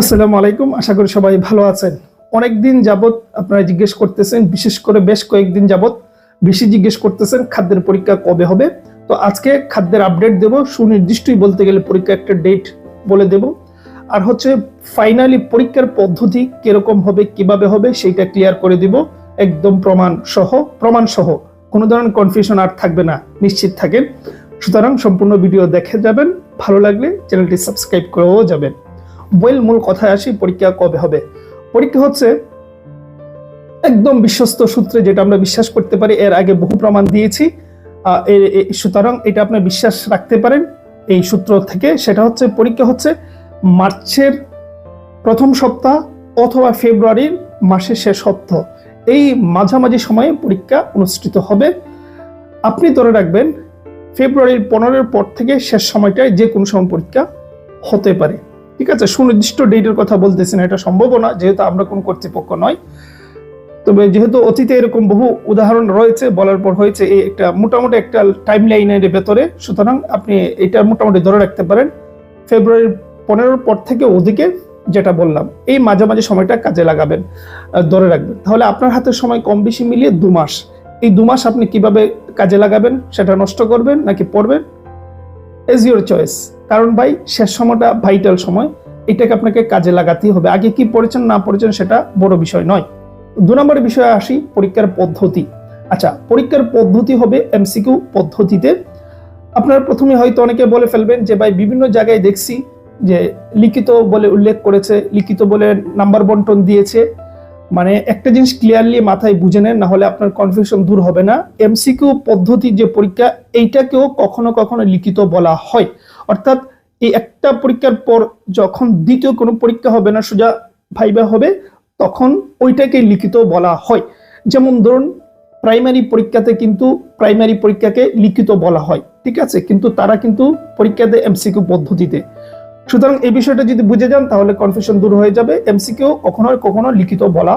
আসসালামু আলাইকুম। আশা করি সবাই ভালো আছেন। অনেকদিন যাবত আপনারা জিজ্ঞেস করতেছেন, বিশেষ করে বেশ কয়েকদিন যাবত বেশি জিজ্ঞেস করতেছেন খাদ্যের পরীক্ষা কবে হবে। তো আজকে খাদ্যের আপডেট দেব, সুনির্দিষ্টই বলতে গেলে পরীক্ষা একটা ডেট বলে দেব। আর হচ্ছে ফাইনালি পরীক্ষার পদ্ধতি কীরকম হবে, কীভাবে হবে সেইটা ক্লিয়ার করে দিব। একদম প্রমাণ সহ প্রমাণ সহ। কোনো ধরনের কনফিউশন আর থাকবে না, নিশ্চিত থাকেন। সুতরাং সম্পূর্ণ ভিডিও দেখে যাবেন, ভালো লাগলে চ্যানেলটি সাবস্ক্রাইব করেও যাবেন। বইয়ের মূল কথায় আসি, পরীক্ষা কবে হবে? পরীক্ষা হচ্ছে একদম বিশ্বস্ত সূত্রে যেটা আমরা বিশ্বাস করতে পারি, এর আগে বহু প্রমাণ দিয়েছি। সুতরাং এটা আপনি বিশ্বাস রাখতে পারেন এই সূত্র থেকে। সেটা হচ্ছে, পরীক্ষা হচ্ছে মার্চের প্রথম সপ্তাহ অথবা ফেব্রুয়ারির মাসের শেষ সপ্তাহ। এই মাঝামাঝি সময়ে পরীক্ষা অনুষ্ঠিত হবে। আপনি ধরে রাখবেন, ফেব্রুয়ারির পনেরোর পর থেকে শেষ সময়টায় যে কোনো সময় পরীক্ষা হতে পারে। ঠিক আছে? সুনির্দিষ্ট ডেটের কথা বলতেছি না, এটা সম্ভব না, যেহেতু আমরা কোন কর্তৃপক্ষ নয়। তবে যেহেতু অতীতে এরকম বহু উদাহরণ রয়েছে, বলার পর হয়েছে এই একটা মোটামুটি একটা টাইম লাইনের ভেতরে। সুতরাং আপনি এটা মোটামুটি ধরে রাখতে পারেন ফেব্রুয়ারির পনেরোর পর থেকে ওদিকে যেটা বললাম, এই মাঝামাঝি সময়টা কাজে লাগাবেন ধরে রাখবেন। তাহলে আপনার হাতে সময় কম বেশি মিলিয়ে দু মাস। এই দু মাস আপনি কীভাবে কাজে লাগাবেন, সেটা নষ্ট করবেন নাকি পড়বেন? এজ ইউর চয়েস কারণ ভাই, শেষ সময়টা ভাইটাল সময়। এটাকে আপনাকে কাজে লাগাতেই হবে। আগে কি পড়েছেন, না পড়েছেন, সেটা বড় বিষয় নয়। দু নম্বরের বিষয়ে আসি, পরীক্ষার পদ্ধতি। আচ্ছা পরীক্ষার পদ্ধতি হবে এমসিকিউ পদ্ধতিতে। আপনারা প্রথমে হয়তো অনেকে বলে ফেলবেন যে, ভাই, বিভিন্ন জায়গায় দেখছি যে, লিখিত বলে উল্লেখ করেছে, লিখিত বলে নাম্বার বন্টন দিয়েছে। মানে একটা জিনিস ক্লিয়ারলি মাথায় বুঝে নেন, না হলে আপনার কনফিউশন দূর হবে না। এমসিকিউ পদ্ধতির যে পরীক্ষা, এইটাকেও কখনো কখনো লিখিত বলা হয়। অর্থাৎ এই একটা পরীক্ষার পর যখন দ্বিতীয় কোনো পরীক্ষা হবে না, সোজা ভাইবা হবে, তখন ওইটাকে লিখিত বলা হয়। যেমন ধরুন প্রাইমারি পরীক্ষাতে কিন্তু প্রাইমারি পরীক্ষাকে লিখিত বলা হয়, ঠিক আছে? কিন্তু তারা কিন্তু পরীক্ষাতে এমসিকিউ পদ্ধতিতে। সুতরাং এই বিষয়টা যদি বুঝে যান, তাহলে কনফিউশন দূর হয়ে যাবে। এমসিকিউ কখনো কখনো লিখিত বলা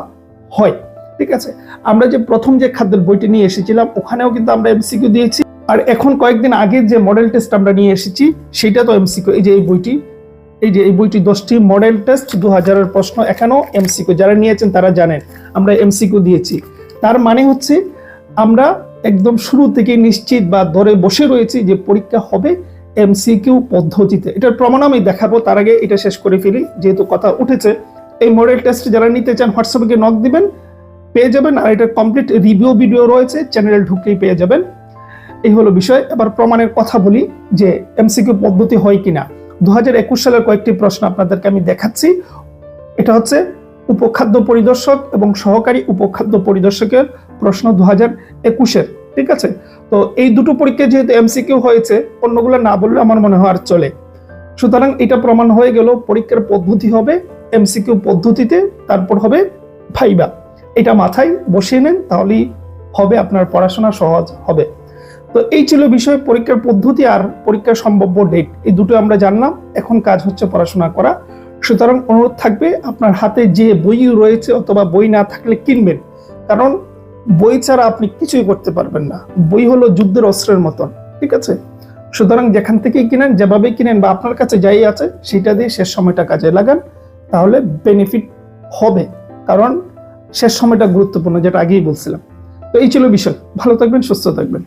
হয়। ঠিক আছে? আমরা যে প্রথম যে খাদ্যের বইটি নিয়ে এসেছিলাম, ওখানেও কিন্তু আমরা এমসিকিউ দিয়েছি। আর এখন কয়েকদিন আগে যে মডেল টেস্ট আমরা নিয়ে এসেছি, সেটা তো এমসিকিউ এই যে এই বইটি, এই যে এই বইটি দশটি মডেল টেস্ট দু হাজারের প্রশ্ন এখানেও এমসিকিউ যারা নিয়েছেন তারা জানেন, আমরা এমসিকিউ দিয়েছি। তার মানে হচ্ছে, আমরা একদম শুরু থেকে নিশ্চিত বা ধরে বসে রয়েছি যে পরীক্ষা হবে এমসিকিউ পদ্ধতিতে। এটার প্রমাণ আমি দেখাবো, তার আগে এটা শেষ করে ফেলি, যেহেতু কথা উঠেছে। এই মডেল টেস্ট যারা নিতে চান হোয়াটসঅ্যাপে নক দিবেন, পেয়ে যাবেন, আর এটার কমপ্লিট রিভিউ ভিডিও রয়েছে চ্যানেলে ঢুকলেই পেয়ে যাবেন। এই হলো বিষয়। এবার প্রমাণের কথা বলি, যে এমসিকিউ পদ্ধতি হয় কিনা। দু হাজার একুশ সালের কয়েকটি প্রশ্ন আপনাদেরকে আমি দেখাচ্ছি। এটা হচ্ছে উপখাদ্য পরিদর্শক এবং সহকারী উপখাদ্য পরিদর্শকের প্রশ্ন দু হাজার একুশের, ঠিক আছে? তো এই দুটো পরীক্ষা যেহেতু এমসিকিউ হয়েছে, অন্যগুলো না বললে আমার মনে হয় আর চলে। সুতরাং এটা প্রমাণ হয়ে গেল পরীক্ষার পদ্ধতি হবে এমসিকিউ পদ্ধতিতে, তারপর হবে ভাইবা। এটা মাথায় বসিয়ে নেন, তাহলেই হবে আপনার পড়াশোনা সহজ হবে। তো এই ছিল বিষয় পরীক্ষার পদ্ধতি আর পরীক্ষার সম্ভাব্য ডেট এই দুটো আমরা জানলাম, এখন কাজ হচ্ছে পড়াশোনা করা। সুতরাং অনুরোধ থাকবে, আপনার হাতে যে বই রয়েছে অথবা বই না থাকলে কিনবেন। কারণ বই ছাড়া আপনি কিছুই করতে পারবেন না। বই হলো যুদ্ধের অস্ত্রের মতন, ঠিক আছে? সুতরাং যেখান থেকে কিনেন যেভাবে কিনেন বা আপনার কাছে যাই আছে, সেটা দিয়ে শেষ সময়টা কাজে লাগান। তাহলে বেনিফিট হবে, কারণ শেষ সময়টা গুরুত্বপূর্ণ, যেটা আগেই বলছিলাম। তো এই ছিল বিষয়। ভালো থাকবেন, সুস্থ থাকবেন।